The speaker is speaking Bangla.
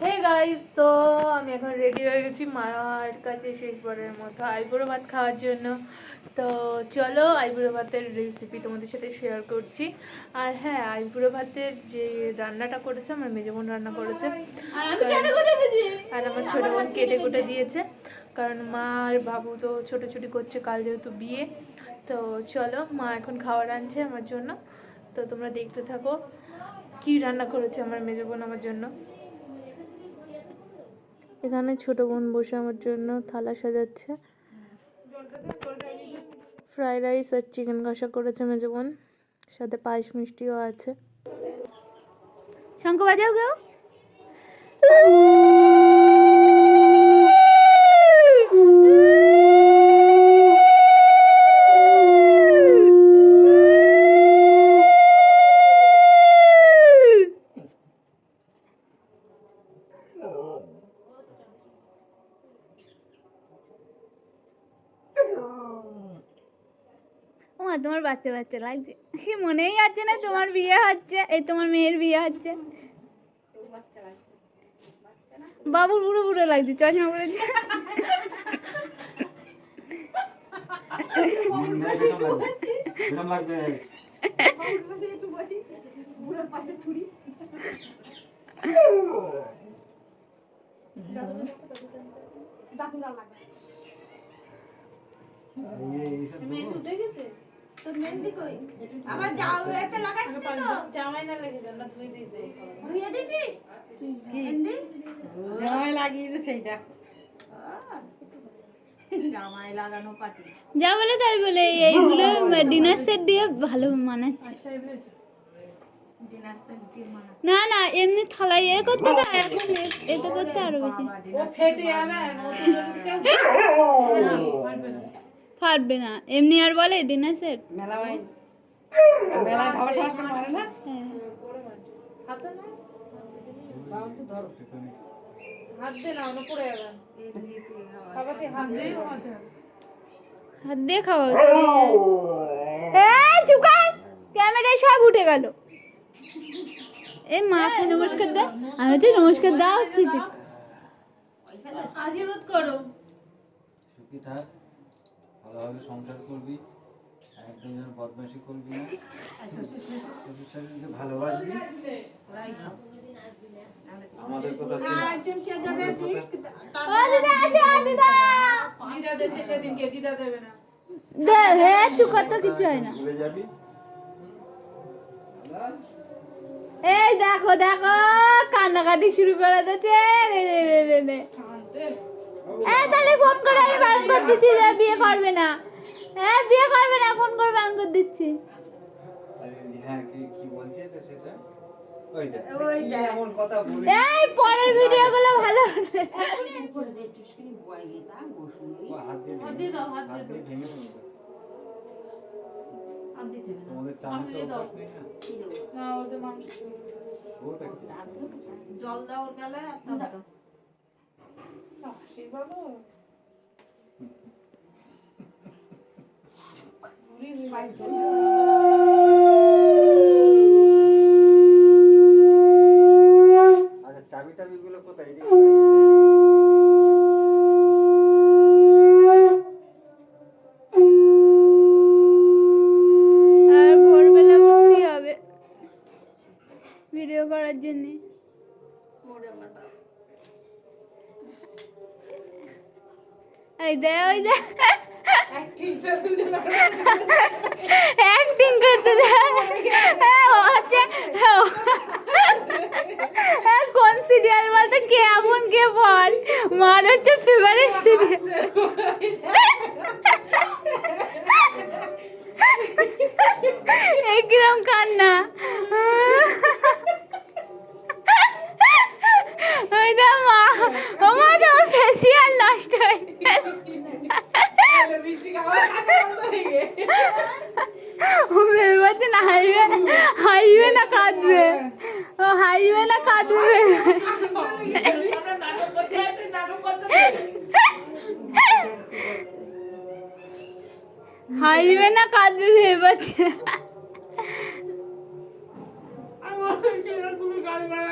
হে গাইস তো আমি এখন রেডি হয়ে গেছি মার কাছে শেষবারের মতো আইবুড়ো ভাত খাওয়ার জন্য। তো চলো আইবুড়ো ভাতের রেসিপি তোমাদের সাথে শেয়ার করছি। আর হ্যাঁ আইবুড়ো ভাতের যে রান্নাটা করেছে আমার মেজে বোন রান্না করেছে। আর আমার ছোট বোন কেটে কুটে দিয়েছে। কারণ মা আর বাবু তো ছোটাছুটি করছে কাল যেহেতু বিয়ে। তো চলো মা এখন খাবার আনছে আমার জন্য। তো তোমরা দেখতে থাকো কি রান্না করেছে আমার মেজে বোন আমার জন্য। এখানে ছোট বোন বসে আমার জন্য থালা সাজাচ্ছে। ফ্রাইড রাইস আর চিকেন কষা করেছে মেজো বোন। সাথে পায়েস মিষ্টিও আছে। শঙ্খ বাজাও কেউ ও মা, তোমার বাচ্চা বাচ্চা লাগছে। মনেই আছে না, তোমার বিয়ে হচ্ছে, এই তোমার মেয়ের বিয়ে হচ্ছে। বাবুর বুড়ো বুড়ো লাগছে, চশমা পড়েছে লাগবে এই এইসব দেবো? আবার যাও এতে লাগাস তো? জামাই না লেগে না তুমি দিয়েছে। ধুয়ে দিছিস মেহেন্দি? জামাই লাগিয়ে দিয়েছে এইটা জামাই লাগানো পাটি। যা বলে তাই বলে এইগুলো ডিনার সেট দিয়ে ভালো মানাচ্ছে। ডিনার সেট দিয়ে মানা না না এমনি থালায় এ করতে তো এখন এ- এতে করতে আরও বেশি। ও ফেটে যাবে ফাটবে না। এমনি আর বলে ডিনার সেট মেলা ভাই। মেলা খাবার খাবার করে পারে না? হাতে না। হাত দে না অন্য পড়ে যাবে। খাবাতে হাত দিয়ে হাত দিয়ে খাওয়া ক্যামেরায় সব উঠে গেল। এই মাকে নমস্কার দাও আমি হচ্ছে নমস্কার দাও ছি ছি আশীর্বাদ করো। সুখী থাক। ভালোভাবে সংসার করবি একদম যেন বদমাইশি করবি না। শ্বশুর শাশুড়িকে ভালোবাসবি। আমাদের কথা আর একজন কে দেবে দিস? তার ও দিদা আসো দিদা। দিদা দিয়েছে সেদিনকে দিদা দেবে না। দে চুপ কর তো কিছু হয় না। এই দেখো দেখো কান্নাকাটি শুরু করে দিয়েছে রে রে রে রে রে তাহলে ফোন করে আমি বারণ করে দিচ্ছি যে বিয়ে করবে না। হ্যাঁ বিয়ে করবে না ফোন করে বারণ করে দিচ্ছি। হ্যাঁ কি কি বলছে তো সেটা? ওই দেখ কি এমন কথা বলি এই পরের ভিডিওগুলো ভালো হবে। ও হাত দিয়ে হাত দিয়ে দাও, হাত হাত দিয়ে ভেঙে ফেলবে। আর দিতে হবে না। তোমাদের চামচের অভ্যাস নেই না? না ওদের মাংস। ও দেখো জল দেওয়ার গেলে আর তারপর সেই বাবু আচ্ছা চাবি টাবি গুলো কোথায় আর ভোরবেলা উঠতেই হবে। ভিডিও করার জন্য। দে ওই দে। অ্যাক্টিং করতে দে ও হচ্ছে ও- হ্যাঁ, কোন সিরিয়াল বলতে? কে এমন কে বল মার হচ্ছে ফেভারিট সিরিয়াল একরম কান্না ওই দা মা ও মা তো ফেসিয়াল নষ্ট হয়ে গেছে। ও ভেবে বলছে না হাইবে হাইবে না কাঁদবে ও হাইবে না কাঁদবে? হাইবে না কাঁদবে ভেবে বলছে তুমি গাল বাই